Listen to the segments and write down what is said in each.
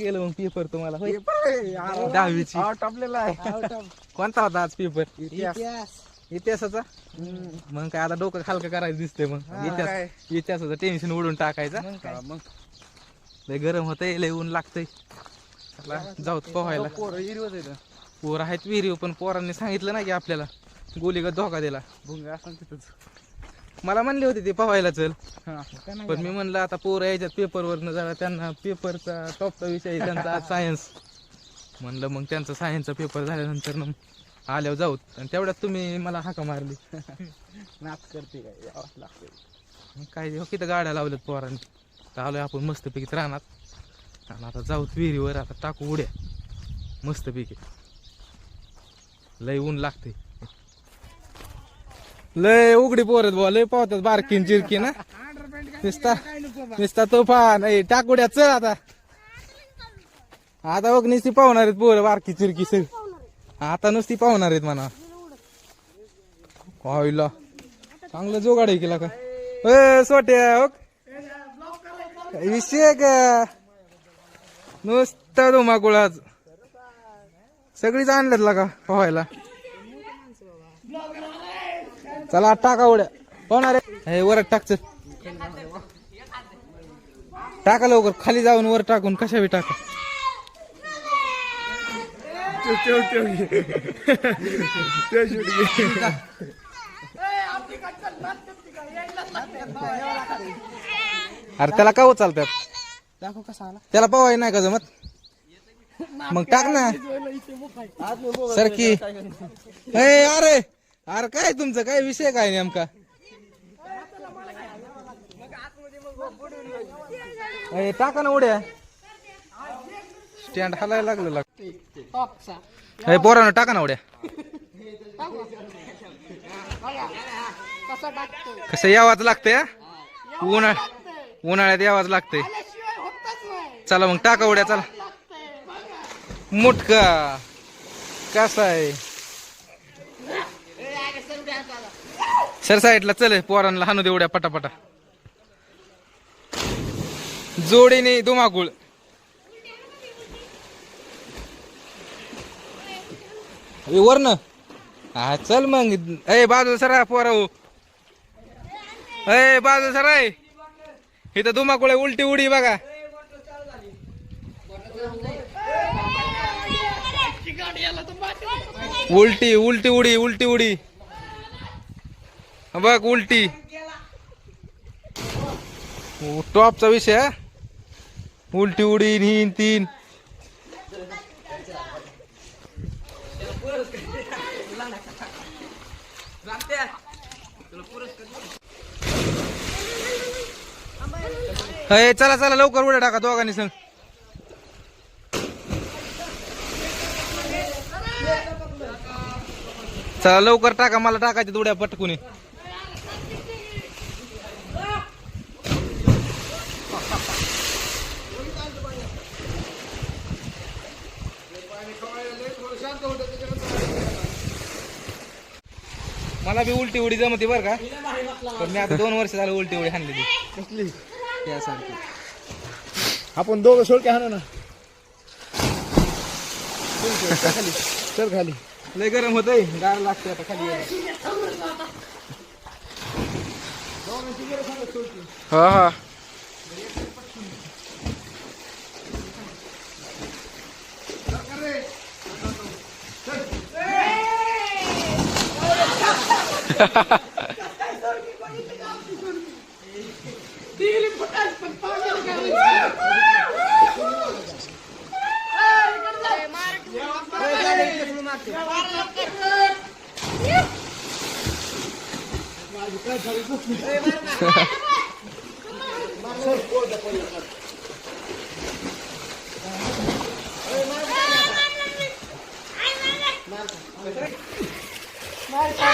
गेलं मग पेपर तुम्हाला होय? आ- दहावीची. आव टापलेला आहे कोणता होता आज पेपर इतिहास. इतिहासाचा? मग काय आता डोकं हलकं करायचं दिसतंय मग. हा, इतिहास? इतिहासाचं टेन्शन उडून टाकायचं. हा, मग. लय गरम होतंय लय ऊन लागतंय. चला, जाऊ पोहायला. पोरं हिरवत आहे इथं. पोर आहेत विहिरी पण पोरांनी सांगितलं नाही की आपल्याला गोलीगत धोका दिला. भुंगे असं तिथंच. मला म्हणले होते ते पोहायला चल. पण मी म्हणलं आता पोरं यायच्यात पेपरवरनं जरा त्यांना पेपरचा टॉपचा विषय आहे त्यांचा आज सायन्स म्हणलं मग त्यांचा सायन्सचा पेपर झाल्यानंतर न आल्यावर जाऊ. आणि तेवढ्यात तुम्ही मला हाका मारली. नाच करते काय यावंच लागते मग काय हो किती गाड्या लावल्यात पोरांनी. तर आलोय आपण मस्तपैकी राहणार आणि आता जाऊ विहिरीवर आता टाकू उड्या. मस्तपैकी. लय ऊन लागते लय उघडी पोरत बुवा लय पावतात बारकीन चिरकी ना नुसता नुसता तोफान. नाही टाकुड्या चल आता. आता बघ नुसती पाहणार आहेत पोरं बारकी चिरकी सगळी. आता नुसती पाहणार आहेत म्हणा. पाहिला चांगलं जोगाड आहे केला का? ए सोट्या विषय का? नुसतं धुमाकुळाच सगळीच आणल्यात का पोहायला चला टाका उड्या. पोहणार हे वर टाकच टाका लवकर खाली जाऊन वर टाकून कशा बी टाका. अरे त्याला का चालतात दाखव कसा आला त्याला पवाय नाही का जमत? मग टाक ना. सरकी अरे! अरे काय तुमचं? काय विषय काय नेमका? ए, टाका ना उड्या. स्टँड हलायला लागलं लाग ए पोरानं टाका ना उड्या. कसं यावाच लागतंय उन्हाळ उन्हाळ्यात यावाच लागतंय. चला मग टाका उड्या चला. मुटका. कसा आहे? सर साईडला चल पोरांना हाणू दे उड्या पटापटा. जोडीने धुमाकूळ ए, वरन. हा चल मग. ए बाजू सरा पोरा ए बाजू सरा इथं धुमाकूळ आहे, उलटी उडी बघा. उलटी उलटी उडी उलटी उडी. बघ उलटी. टॉपचा विषय उलटी उडी हिन तीन. हे चला चला लवकर उड्या टाका दोघांनी सांग. चला लवकर टाका मला टाकायचे उड्या पटकून. मला बी उलटी उडी जमते बरं का. पण मी आता दोन वर्ष झालं उलटी उडी हाणलेली. कसली? यासारखी आपण दोघं सोडके हाणू ना. चल खाली. चल खाली. लय गरम होतंय. गार लागते आता खाली यायला. हा हा. Marca.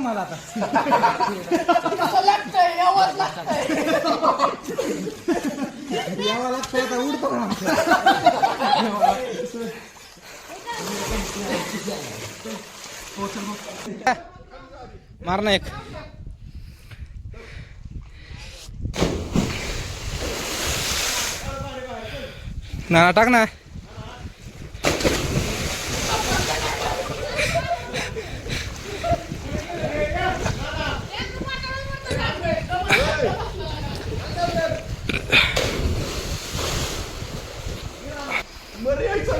मला आता? कसं लागतंय? यावंच लागतंय. यावं लागतंय आता उडतो? मार ना एक. ना टाक ना.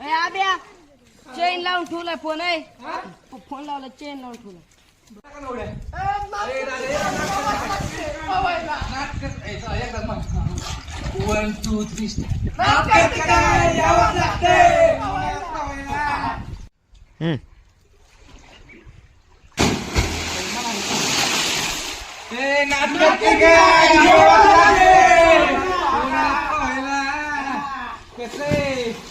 आब्या चेन लावून ठेवलाय फोन आहे फोन लावला चेन लावून ठेवला वन टू थ्री कसं?